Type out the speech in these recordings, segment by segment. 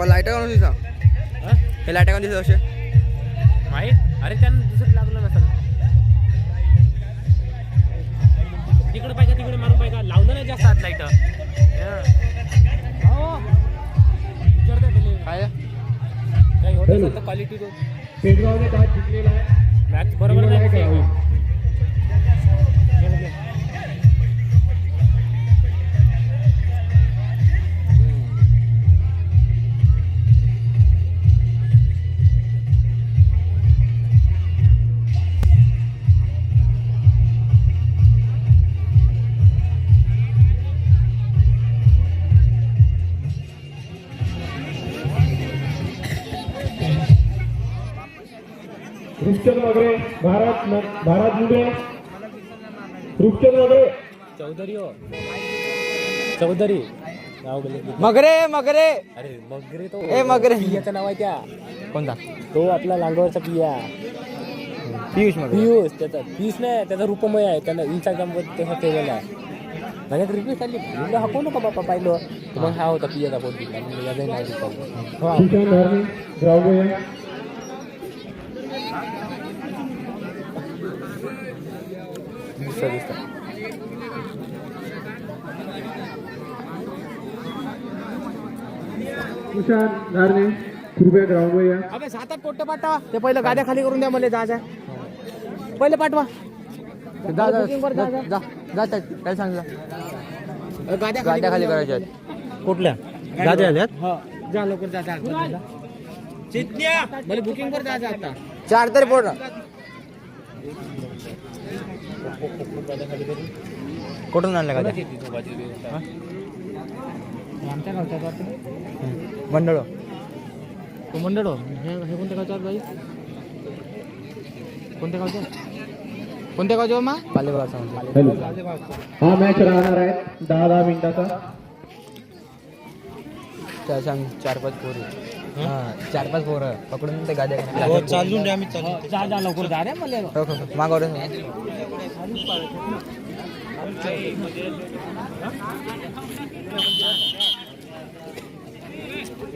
आपण लाइट काढून दिसा हा? हे लाइट काढून दिसत असे माहीत? अरे त्यांना दुसरं लागलं नसेल. तिकडे पाहिजे तिकडे मारून पाहिजे लावलं नाही जास्त हात लाइट काय? काही होत क्वालिटी मॅच बरोबर नाही. रुपचंद वगैरे भारत भारत मुंबई रुपचंद वगैरे चौधरी हो. चौधरी. मगरे मगरे. अरे मगरे तो ए, मगरे. पियाचं नाव आहे त्या. कोणता? तो आपला लांगवरचा पिया. पियुष मगरे. पियुष त्याचा पियुष नाही त्याचा रूपमय आहे. त्यानं इंस्टाग्रामवर तसा ठेवलेला आहे. माझ्यात रिक्वेस्ट आली म्हणलं हा कोण का बापा पाहिलं. तर मग हा होता पियाचा फोन दिला म्हणलं याचंही नाव दिलं. हा सुशांत धर्मी ग्राउंड दिसतं दिसतं सुशांत धारणे कृपया ग्राउंड या. अबे सात आठ पोट्ट पाठवा. ते पहिलं गाड्या खाली करून द्या मला जायचं पहिले पाठवा. जा जा Booking वर जा, जा. जा जा जा काय सांग जा. गाड्या गाड्या खाली करायच्या आहेत. कुठल्या? गाड्या आल्यात? हा. जा लवकर जा जा चितल्या मला बुकिंग कर जायचं आता. चार तरी पोट कुठून आणलं का आमच्या गावच्या वाटतं मंडळ. तो मंडळ? हो. हे हे कोणत्या गावच्या बाई? कोणत्या गावच्या? कोणत्या गावच्या मा? पालेगावचा हॅलो. हा मॅच राहणार आहे. दहा दहा मिनिटाचा. त्या सांग चार पाच पोरं. हा चार पाच पोरं. पकडून ते गाड्या चालून आम्ही चालू जा जा लवकर जा रे मला. हो, हो, हो. मागव रे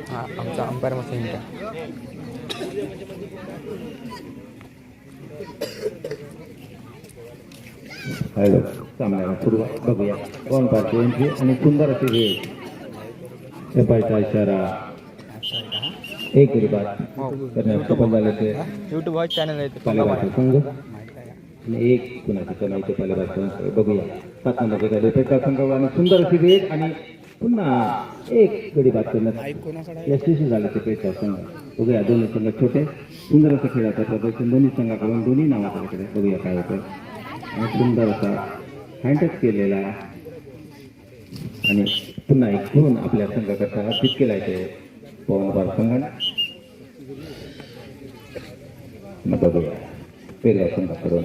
हा आमचा अंपायर मस्त आहे हॅलो सामन्याला सुरुवात बघूया कोण पार्टी आणि सुंदर वेळ सफाईचा इशारा. एक करण्यास सफल झाले ते युट्यूब चॅनल आहे ते. पालेभाजी संघ आणि एक कुणाची कमाईचे पालेभाजी संघ बघूया सात नंबरचे गाडी पेटा संघ आणि सुंदर अशी वेळ आणि पुन्हा एक गडी बाद करण्यात यशस्वी झाले ते पेटा संघ बघूया दोन्ही संघ छोटे सुंदर असं खेळाचं प्रदर्शन दोन्ही संघाकडून दोन्ही नावाकडे बघूया काय होतं आणि सुंदर असा हँडटच केलेला आणि पुन्हा एक घेऊन आपल्या संघाकरता अर्पित केलाय ते पवन मग बघूया पेरगा संघाकडून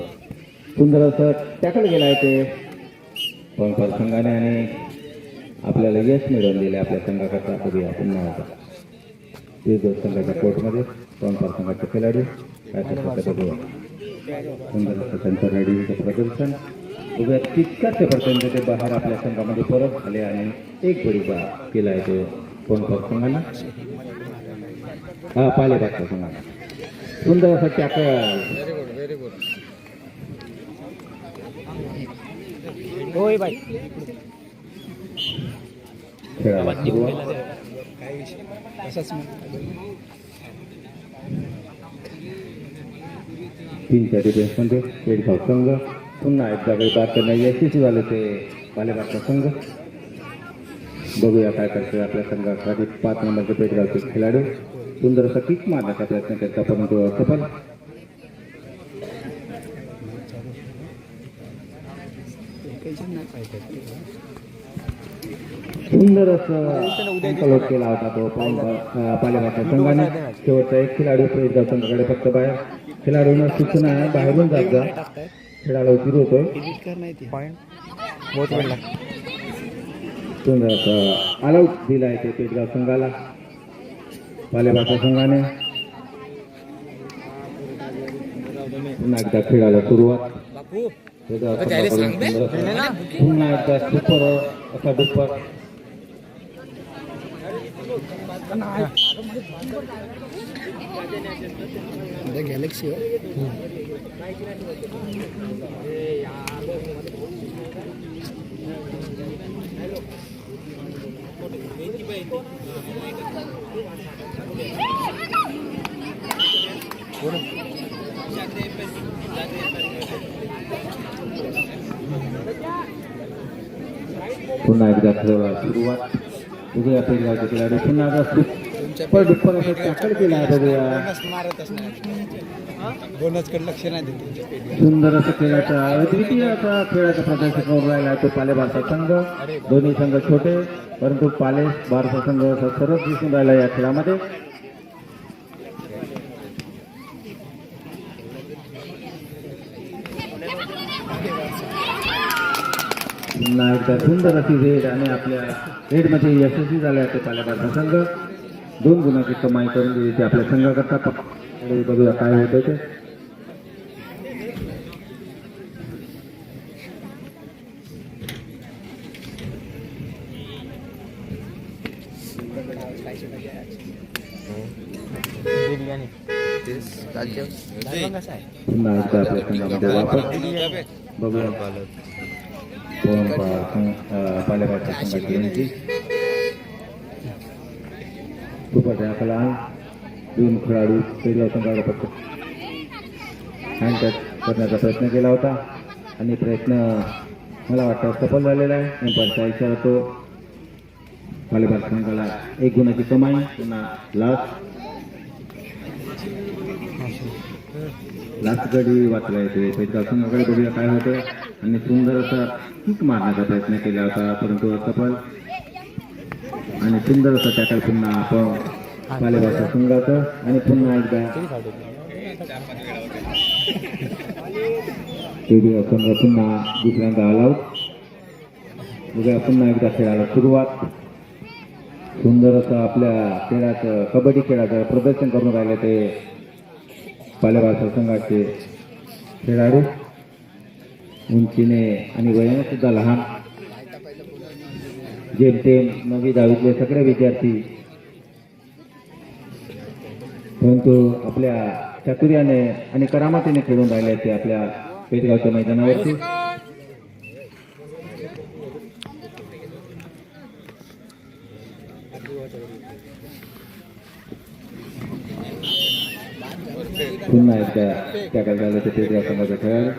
सुंदर असं टॅकल गेलाय ते. पवन बार संघाने आणि आपल्याला यश मिळवून दिले आपल्या संघाकरता. बघूया पुन्हा आता ते संघाच्या कोर्टमध्ये पवन बार संघाचे खेळाडू काय करतात ते बघूया सुंदर असं त्यांचं रेडिओचं प्रदर्शन. बघूया तितक्याच पर्यंत ते बाहेर आपल्या संघामध्ये परत झाले आणि एक बडी बा केला आहे तो कोण संघाला हा संघाला सुंदर असं टॅकल होय बाई. खेळाला सुरुवात तीनच्या डिफेन्समध्ये पेडगाव संघ पुन्हा एकदा काही बाद करण्यात यशस्वी झाले ते पालेबागचा संघ. बघूया काय करते आपल्या संघासाठी पाच नंबरचे पेडगावचे खेळाडू. सुंदर असा किक मारण्याचा प्रयत्न करता परंतु सफल सुंदर असं केला होता तो पालेभाच्या संघाने. शेवटचा एक खेळाडू प्रेस जातो संघाकडे फक्त बाहेर. खेळाडूंना सूचना आहे बाहेरून जात जा. खेळाडू सुरू होतोय सुंदर असं आलाउट दिला आहे ते पेटगाव संघाला. पालेभाच्या संघाने पुन्हा एकदा खेळाला सुरुवात पेडगाव संघाकडून सुंदर असं- पुन्हा एकदा सुपर असा दुप्पर गॅलेक्सी पुन्हा एकदा खेळाला सुरुवात. बघूया पेडगावचे खेळाडू पुन्हा एकदा सुपर डुप्पर असं टॅकल केला आहे बघूया बोनसकडे लक्ष नाही देत सुंदर असं खेळाचा द्वितीय असा खेळाचा प्रदर्शन करून राहिला तो पाले भारता संघ. दोन्ही संघ छोटे परंतु पाले भारता संघ असा सरस दिसून राहिला या खेळामध्ये. पुन्हा एकदा सुंदर अशी रेड आणि आपल्या रेडमध्ये यशस्वी झाले आहे ते पाले भारता संघ. दोन गुणाची कमाई करून दिली ते आपल्या संघाकरता प- बघूया काय होतं ते बिर्याणी कसं आहे पुन्हा एकदा आपल्या संघामध्ये वापर बघूया कोण पा- सं- अं, दोन खेळाडू पेरिया संघाला फक्त हँडटच करण्याचा प्रयत्न केला होता. आणि प्रयत्न मला वाटतं सफल झालेला आहे. एम्पायरचा इशारा तो व्हॉलीबॉल संघाला एक गुणाची कमाई पुन्हा लास्ट लास्ट गडी वाचला येते पेटगाव संघाकडे बघूया काय होतं आणि सुंदर असा किक मारण्याचा प्रयत्न केला होता परंतु असफल आणि सुंदर असा टॅकल पुन्हा आपण पालेभाषा संघाचं आणि पुन्हा एकदा पेटगाव संघ पुन्हा दुसऱ्यांदा ऑल आऊट पुन्हा एकदा खेळाला सुरुवात. सुंदर असं आपल्या खेळाचं कबड्डी खेळाचं प्रदर्शन करून राहिले ते पालेभाषा संघाचे खेळाडू. उंचीने आणि वयाने सुद्धा लहान. जेमतेम नवी दहावीतले सगळे विद्यार्थी परंतु आपल्या चातुर्याने आणि करामतीने खेळून राहिले ते आपल्या पेटगावच्या मैदानावरती. पुन्हा एकदा त्या काय झालं ते पेटगाव संघाचा खेळाडू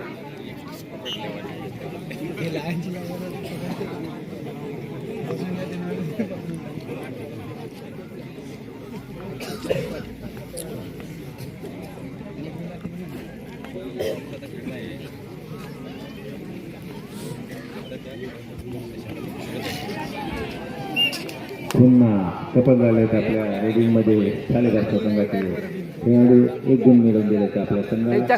पुन्हा सफल झाले आहेत आपल्या रेडिंगमध्ये. सालेगावच्या संघाचे खेळाडू एक गुण मिळवून दिले आहेत आपल्या संघाला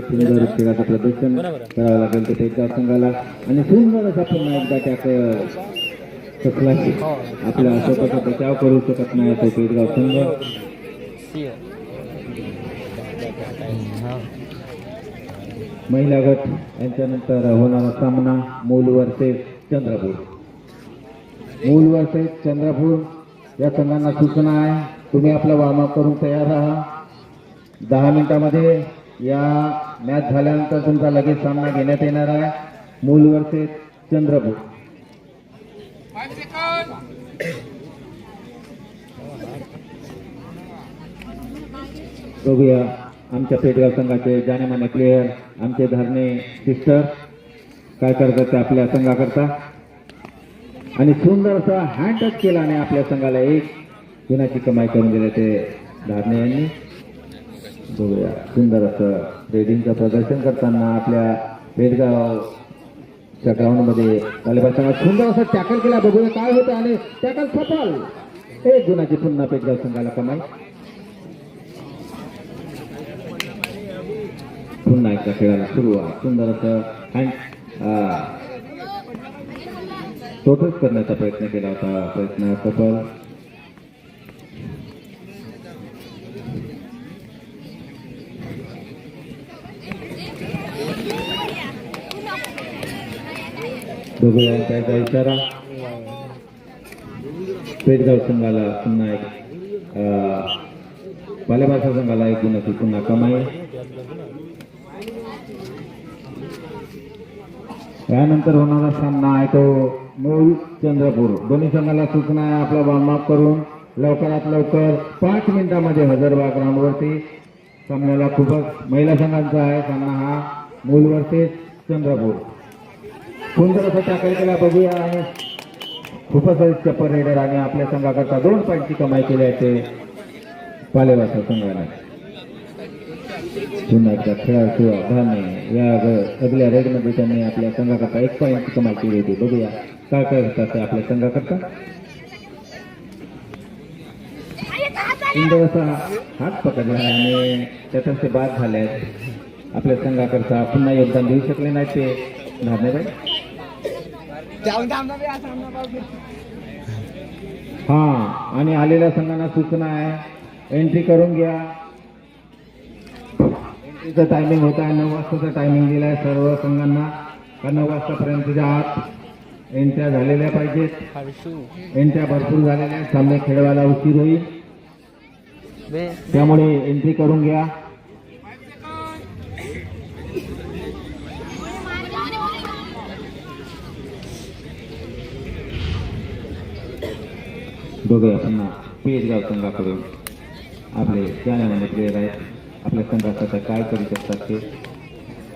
सुंदर खेळाचं प्रदर्शन करावं लागेल ते पेटगाव संघाला. आणि सुंदर असा पुन्हा एकदा त्याचं कसला आपला स्वतःचा बचाव करू शकत नाही तो पेटगाव संघ. हा महिला गट यांच्यानंतर होणारा सामना मूल वर्सेस चंद्रपूर. मूल वर्सेस चंद्रपूर या संघांना सूचना आहे. तुम्ही आपला वॉर्मअप करून तयार राहा. दहा मिनिटामध्ये या मॅच झाल्यानंतर तुमचा लगेच सामना घेण्यात येणार आहे. मूल वर्सेस चंद्रपूर. बघूया आमच्या पेटगाव संघाचे जाणेमाने प्लेयर आमचे धरणे सिस्टर काय करतात ते आपल्या संघाकरता? आणि सुंदर असा हँड टच केला आणि आपल्या संघाला एक गुणाची कमाई करून दिले ते धारणे यांनी. बघूया सुंदर असं रेडिंगचं प्रदर्शन करताना आपल्या बेडगावच्या ग्राउंडमध्ये संघात सुंदर असं टॅकल केला. बघूया काय होतं आणि टॅकल सफल. एक गुणाची पुन्हा पेटगाव संघाला कमाई. पुन्हा एकदा खेळायला सुरुवात. सुंदर असं हँड टोटच करण्याचा प्रयत्न केला होता. प्रयत्न सफल. इशारा. पेटगाव संघाला पुन्हा एक पालेभाषा संघाला एक गुणाची पुन्हा कमाई. यानंतर होणारा सामना आहे तो मूळ चंद्रपूर. दोन्ही संघाला सूचना आहे आपला वॉर्मअप करून. लवकरात लवकर पाच मिनिटांमध्ये हजर व्हा ग्राउंडवरती सामन्याला खूपच महिला संघांचा आहे सामना हा मूल वर्सेस चंद्रपूर. सुंदर असं टॅकल केला बघूया आणि खूपच चप्पर रेडर आणि आपल्या संघाकरता दोन पॉईंटची कमाई केली आहे ते पालेवासा संघाला. पुन्हा एकदा खेळाडू धाने या ग- अगल्या रेडमध्ये त्यांनी आपल्या संघाकरता एक पॉईंटची कमाई केली होती. बघूया. काय काय होतात ते आपल्या संघाकरता? सुंदर हात पकडला आणि त्यातर्फे बाद झाले. आहेत आपल्या संघाकरता पुन्हा योगदान देऊ शकले नाही ते. धारणेबाई हा आणि आलेल्या संघांना सूचना आहे. एंट्री करून घ्या. एंट्रीचं टायमिंग होत आहे. नऊ वाजताचं टायमिंग दिलं आहे सर्व संघांना. का नऊ वाजतापर्यंत आत एंट्र्या झालेल्या पाहिजेत. एंट्र्या भरपूर झालेल्या सामने खेळवायला उशीर होईल. त्यामुळे एंट्री करून घ्या. बघूया पुन्हा पेजगाव संघाकडून आपले जाण्यामध्ये प्लेयर आहेत. आपल्या संघासाठी काय करू शकतात ते?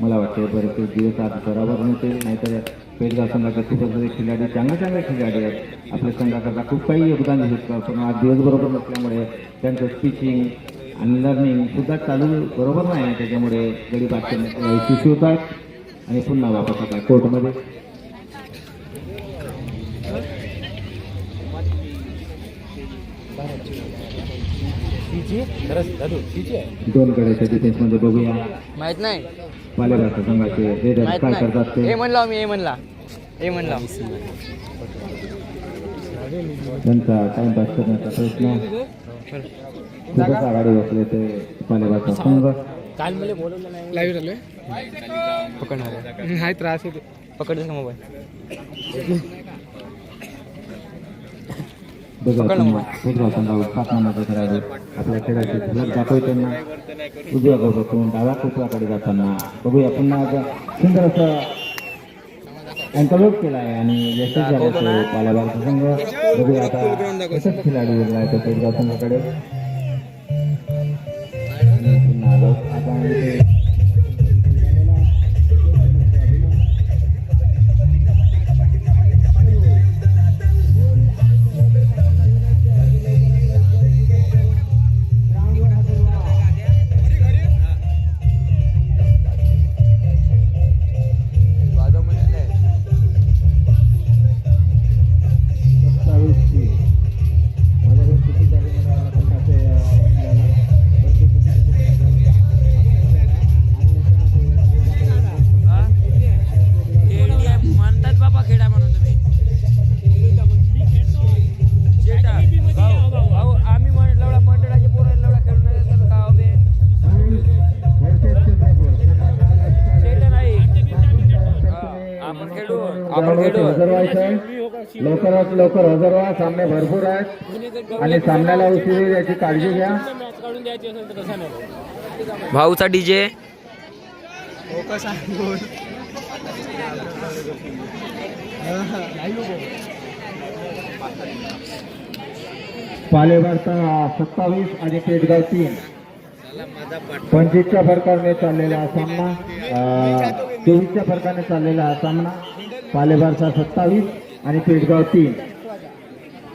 मला वाटते बरेचसे दिवस आज बरोबर नव्हते नाहीतर पेजगाव संघाचे खूपच सारे खिलाडी चांगले चांगले खिलाडी आहेत. आपल्या संघाकरता खूप काही योगदान देऊ पण आज दिवस बरोबर नसल्यामुळे त्यांचं स्पीचिंग आणि लर्निंग सुद्धा चालू बरोबर नाही. आहे त्याच्यामुळे गरीब बाद शिशू होतात. आणि पुन्हा वापस होतात कोर्टमध्ये. Thank you. दोन गड्याच्या डिफेन्समध्ये बघूया. माहीत नाही. पालेभाषा संघाचे रेडर काय करतात नाही ते? ए म्हणला मी ए म्हणला. ए म्हणला. त्यांचा टाइमपास करण्याचा प्रयत्न. खूपच आघाडी बसले ते पालेभाषा संघ. काल मला बोलवलं नाही. लाईव्ह झालोय पकडणार हाय त्रास येते पकडच का मोबाईल बघा पकड ना संघावर पाच नंबरचे खेळाडू आपल्या खेळाची झलक दाखवताना उजव्या गोबतून डाव्या कोपऱ्याकडे जाताना. बघूया पुन्हा आता सुंदर असं अँकलोट केला आहे आणि यशस्वी झाला तो पालाबारचा संघ. बघूया आता यशस्वी खेळाडू उरला आहे तो पेटगाव संघाकडे. व्हायचं लवकरात लवकर हजर व्हा सामने भरपूर आहेत. आणि सामन्याला उशीर याची काळजी घ्या. असेल भाऊचा डीजे. पालेवार्ता सत्तावीस आणि पेटगाव तीन. पंचवीसच्या फरकाने चाललेला हा सामना. चोवीसच्या फरकाने चाललेला हा सामना. पालेवार्ता सत्तावीस आणि पेटगाव तीन.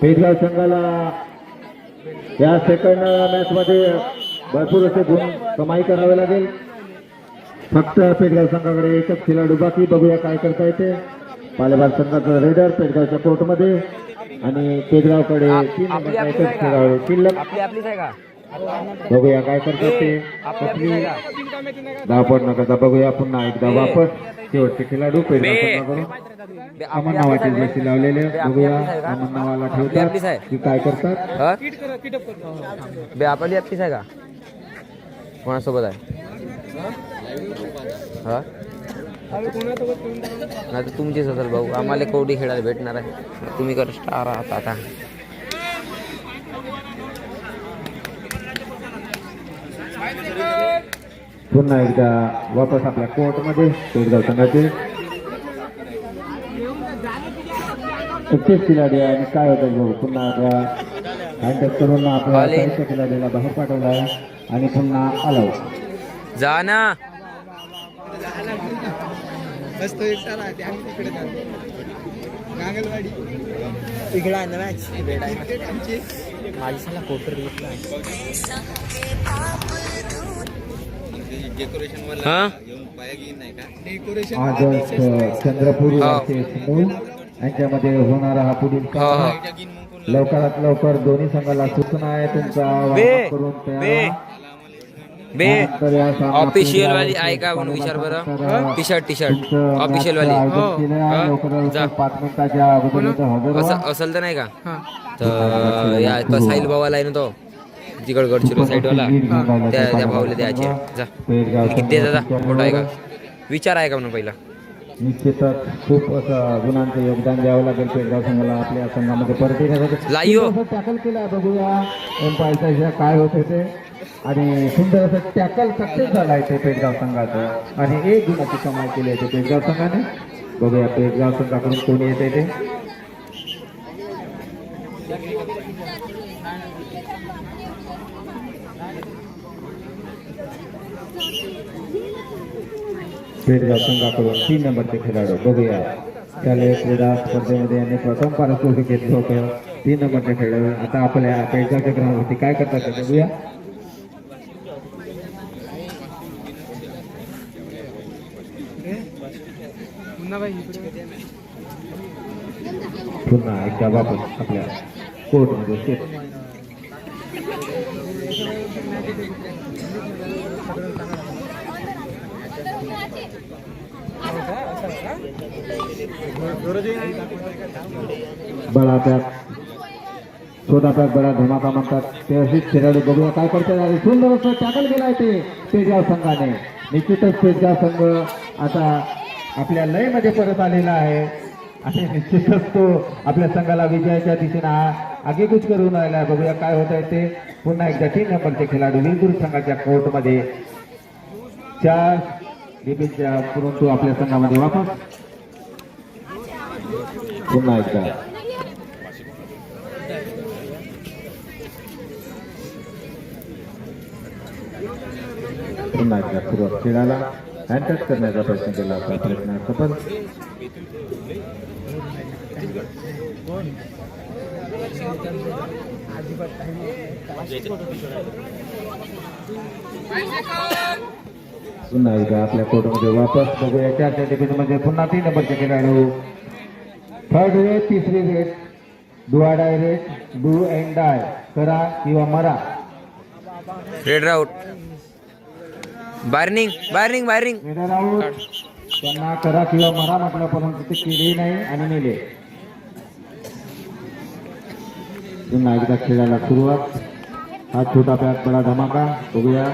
पेटगाव संघाला या सेकंड मॅच मध्ये भरपूर असे गुण कमाई करावे लागेल. फक्त पेटगाव संघाकडे एकच खेळाडू बाकी बघूया काय करता येते. पालेबार संघाचा रेडर पेटगावच्या कोर्टमध्ये आणि पेटगावकडे तीन खेळाडू शिल्लक बघूया काय करतात ते. धावपड न करता बघूया पुन्हा एकदा वापस शेवटचे खेळाडू अमन आपली नावाचे जशी लावलेले बघूया? अमन नावाला ठेवतात. की काय करतात? हा? बे आपली आपलीच आहे का? कोणासोबत आहे? हा? नाही तर तुमचीच असेल भाऊ. आम्हाला कवडी खेळायला भेटणार आहे. तुम्ही कर स्टार आहात आता. पुन्हा एकदा वापस आपल्या कोर्टमध्ये पेडगाव संघाचे. एकटेच खिलाडी आहे आणि काय होतं भाऊ पुन्हा आता हँडअप करून आपल्या खिलाडीला बाहेर पाठवला आहे आणि पुन्हा आलाव जा ना. मॅच माझी सला हा? आदर्श चंद्रपूर हो. यांच्यामध्ये होणारा हा पुढील लवकरात लवकर दोन्ही संघाला सूचना आहे. तुमचा करून बे ऑफिशियल वाली आहे का म्हणून विचार बरं? T shirt T shirt official वाली. हा? असेल तर नाही का? तर या तो साहिल भावाला आहे ना तो? तिकड गडचिरो साईड वाला त्या त्या भाऊला द्यायचे जा. किती जा फोटो आहे का? विचार आहे का म्हणून पहिला? निश्चितच खूप असं गुणांचं योगदान द्यावं लागेल पेडगाव संघाला आपल्या संघामध्ये. परत लाईव्ह. टॅकल केलं बघूया. एम्पायरचा काय होत होते? आणि सुंदर असं टॅकल सक्सेस झाला आहे ते पेडगाव संघाचं. आणि एक गुणाची कमाई केली आहे ते पेडगाव संघाने. बघूया पेडगाव संघाकडून कोणी येते ते. पेडगाव संघाकडून तीन नंबरचे खेळाडू. बघूया. शालेय क्रीडा स्पर्धेमध्ये यांनी प्रथम पारितोषिक घेतलं होतं तीन नंबरचे खेळाडू. आता आपल्या पेडगावच्या ग्राउंडवरती काय करतात बघूया. पुन्हा एकदा वापस आपल्या कोर्टमध्ये सेट बडा पॅक छोटा पॅक बडा धमाका म्हणतात ते अशीच खेळाडू बघूया काय करतात? आणि सुंदर असं टॅकल गेलाय ते. पेजगाव संघाने. निश्चितच पेजगाव संघ आता आपल्या लयमध्ये परत आलेला आहे. आणि निश्चितच तो आपल्या संघाला विजयाच्या दिशेने आगेकूच करून राहिला. बघूया काय होत आहे ते. पुन्हा एकदा तीन नंबरचे खेळाडू विरगुर संघाच्या कोर्टमध्ये. चार. डिबीच्या परंतु आपल्या संघामध्ये वापस. पुन्हा एकदा. पुन्हा एकदा सुरुवात खेळाला. हँडटच करण्याचा प्रयत्न केला होता प्रयत्न सफल पुन्हा एकदा आपल्या कोर्टमध्ये वापस बघूया. चारच्या डिव्हिजनमध्ये पुन्हा तीन नंबरचे खेळाडू. थर्ड रेट तिसरी रेट डुआडाय रेट डू अँड डाय करा किंवा मरा. रेड राऊट बार्निंग बार्निंग बार्निंग त्यांना करा किंवा मरा म्हटलं परंतु ते केले नाही आणि नेले. पुन्हा एकदा खेळायला सुरुवात. हा छोटा पॅक बडा धमाका. बघूया.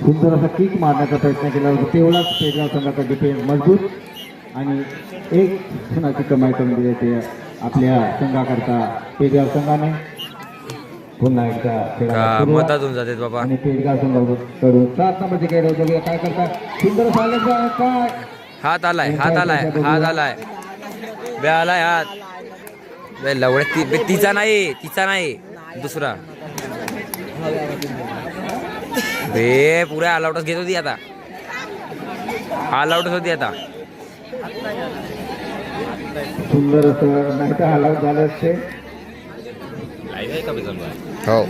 सुंदर असा किक मारण्याचा प्रयत्न केला. होता तेवढाच पेडगाव संघाचा डिफेन्स मजबूत. आणि एक सुनाची कमाई करून दिली ते आपल्या संघाकरता पेडगाव संघाने पुन्हा एकदा जातात बाबा? आणि पेडगाव सात नंबरचे खेळ काय सुंदर काय? हात आलाय हात आलाय हात आलाय. बे आलाय हात. बे लवड्या ती तिचा नाही तिचा नाही दुसरा. बे पुऱ्या ऑल आउटच घेत होती आता. ऑल आउटच होती आता. सुंदर असं नाही तर अलाउड झालं असते हो.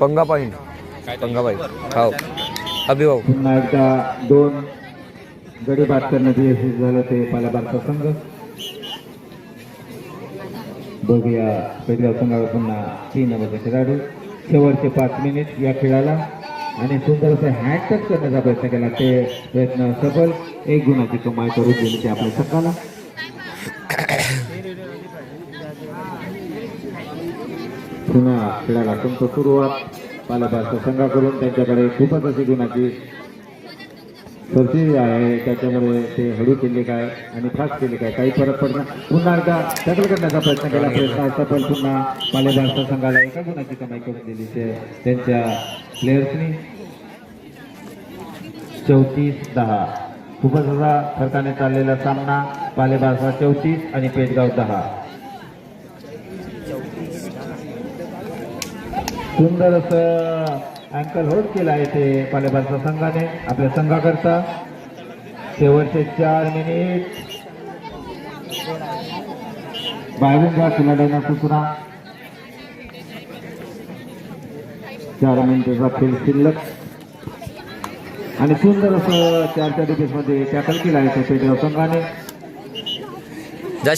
पंगा पॉईंट पंगा पॉईंट हो. अभिभाऊ पुन्हा एकदा दोन गडी बाद करण्यात यशस्वी झालं ते पालाबारचा संघ. बघूया पहिल्या संघावर पुन्हा तीन नंबरचे खेळाडू शेवटचे पाच मिनिट या खेळाला. आणि सुंदर असं हँड करण्याचा प्रयत्न केला. ते प्रयत्न सफल. एक गुणाची कमाई करून दिली ते आपल्या संघाला. पुन्हा खेळाला तुमचं सुरुवात. पालकांच्या संघाकडून त्यांच्याकडे खूपच अशी गुणाची सरशी आहे. त्याच्यामुळे ते हळू केले काय आणि फास्ट केले काय काही फरक पडणार पुन्हा एकदा टॅकल करण्याचा प्रयत्न केला. प्रयत्न असता पण पुन्हा पालेभारचा संघाला एका गुणाची कमाई करून दिली ते त्यांच्या प्लेयर्सनी चौतीस दहा. खूपच असा फरकाने चाललेला सामना पालेभारचा चौतीस आणि पेटगाव दहा. सुंदर असं अँकल होल्ड केलं आहे ते पालेभारच्या संघाने आपल्या संघाकरता. शेवटचे चार मिनिट बाहेरून घ्या खिलाड्यांना सूचना चार मिनिटाचा खेळ शिल्लक. आणि सुंदर असं चारच्या डिफेन्समध्ये टॅकल केला आहे ते पेटगाव संघाने. जा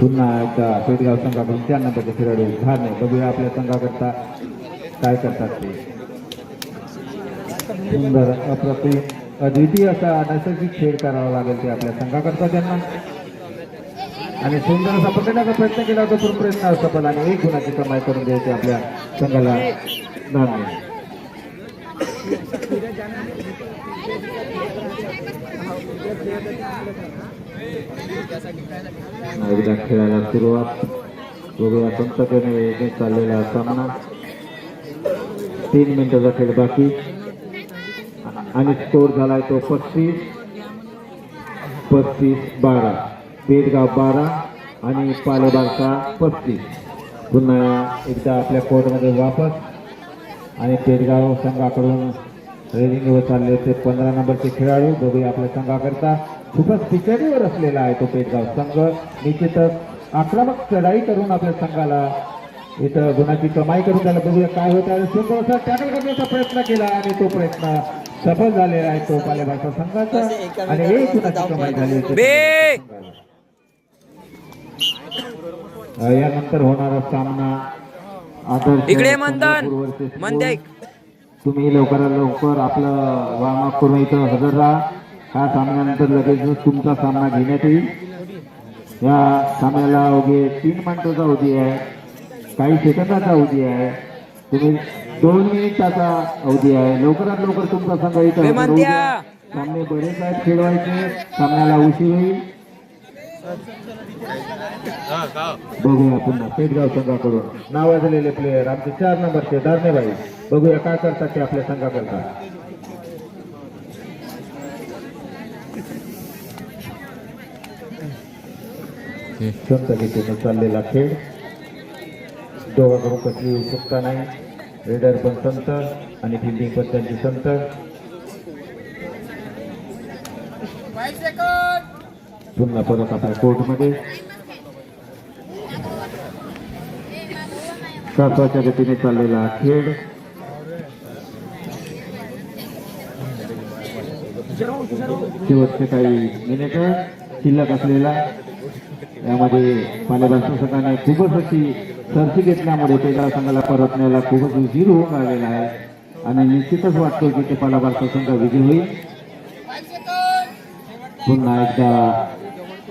पुन्हा एकदा पेटगाव संघाकडून त्यांना नंबरचे खेळाडू धारणे बघूया आपल्या संघाकरता काय करतात ते. सुंदर अप्रतिम अद्वितीय असा नैसर्गिक खेळ करावा लागेल ते आपल्या संघाकरता त्यांना. आणि सुंदर असा पकडण्याचा प्रयत्न केला होता पण प्रयत्न सफल आणि एक गुणाची कमाई करून द्यायची आपल्या संघाला धारणे एकदा खेळायला सुरुवात. बघूया संततेने चाललेला सामना. तीन मिनिटाचा खेळ बाकी. आणि स्कोर झालाय तो पस्तीस. पस्तीस बारा. बेडगाव बारा आणि पालेबारचा पस्तीस. पुन्हा एकदा आपल्या कोर्टमध्ये वापस. आणि पेडगाव संघाकडून रेडिंगवर चालले ते पंधरा नंबरचे खेळाडू. बघूया आपल्या संघाकरता. खूपच पिचडीवर असलेला आहे तो पेटगाव संघ. निश्चितच आक्रमक चढाई करून आपल्या संघाला इथं गुणाची कमाई करून त्याला बघूया काय होत आहे. सुंदर असा टॅकल करण्याचा प्रयत्न केला आणि तो प्रयत्न सफल झालेला आहे तो पालेभाषा संघाचा. आणि एक गुणाची कमाई झाली अ, यानंतर होणारा सामना आदर्श इकडे मंदन. पंढरपूर versus मंद ऐक. तुम्ही लवकरात लवकर आपलं वॉर्मअप करून इथं हजर राहा. हा सामन्यानंतर लगेचच तुमचा सामना घेण्यात येईल. या सामन्याला अवघे तीन मिनिटाचा अवधी आहे. काही सेकंदाचा अवधी आहे. तुम्ही दोन मिनिटाचा अवधी आहे. लवकरात लवकर तुमचा संघ इथं. सामने बरेच आहेत खेळवायचे. सामन्याला उशीर होईल. बघूया पुन्हा पेटगाव संघाकडून नावाजलेले प्लेयर आमचे चार नंबरचे दारणेबाई. बघूया काय करतात ते आपल्या संघाकरता. संत गीतेनं चाललेला खेळ. दोघांकडून कसली उत्सुकता नाही. रेडर पण संत आणि फिल्डिंग पण त्यांची संत पुन्हा परत आपल्या कोर्टमध्ये. सातवाच्या गतीने चाललेला खेळ. शेवटचे काही मिनिट शिल्लक असलेला. यामध्ये पालेभाषा संघाने खूपच अशी सरशी घेतल्यामुळे पेगळा संघाला परतण्याला खूपच उशीर होऊन राहिलेला आहे. आणि निश्चितच वाटतो की ते पालाभारचा संघ विजय होईल. पुन्हा एकदा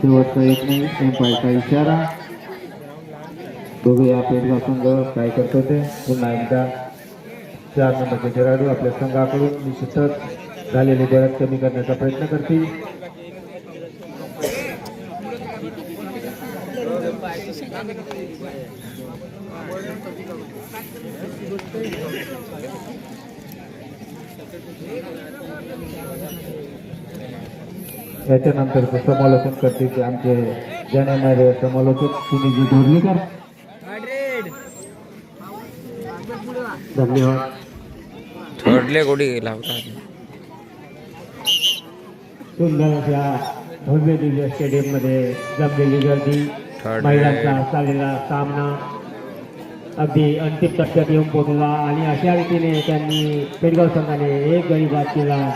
शेवटचा एक नाही एम्पायरचा इशारा. बघूया पेटगाव संघ काय करतो ते. पुन्हा एकदा चार नंबरचे खेळाडू आपल्या संघाकडून निश्चितच झालेले बऱ्याच कमी करण्याचा प्रयत्न करतील. याच्यानंतर समालोचन करते की आमचे जाणणारे समालोचक सुनीजी धोरलेकर धन्यवाद. थर्डले गोडी लावतात. सुंदर अशा भव्य दिव्य स्टेडियममध्ये जमलेली गर्दी. महिलांचा चाललेला सामना अगदी अंतिम टप्प्यात येऊन पोहोचला आणि अशा रीतीने त्यांनी पेडगाव संघाने एक गडी बाद केला.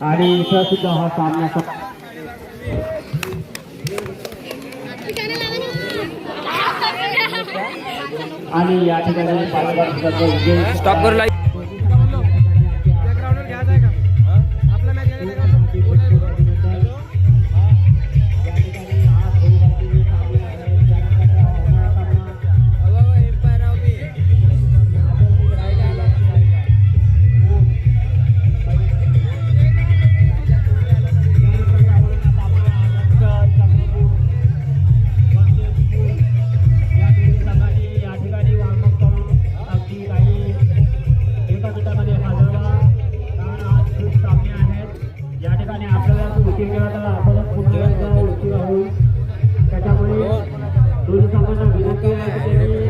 आणि इथं सुद्धा हा सामना आणि या ठिकाणी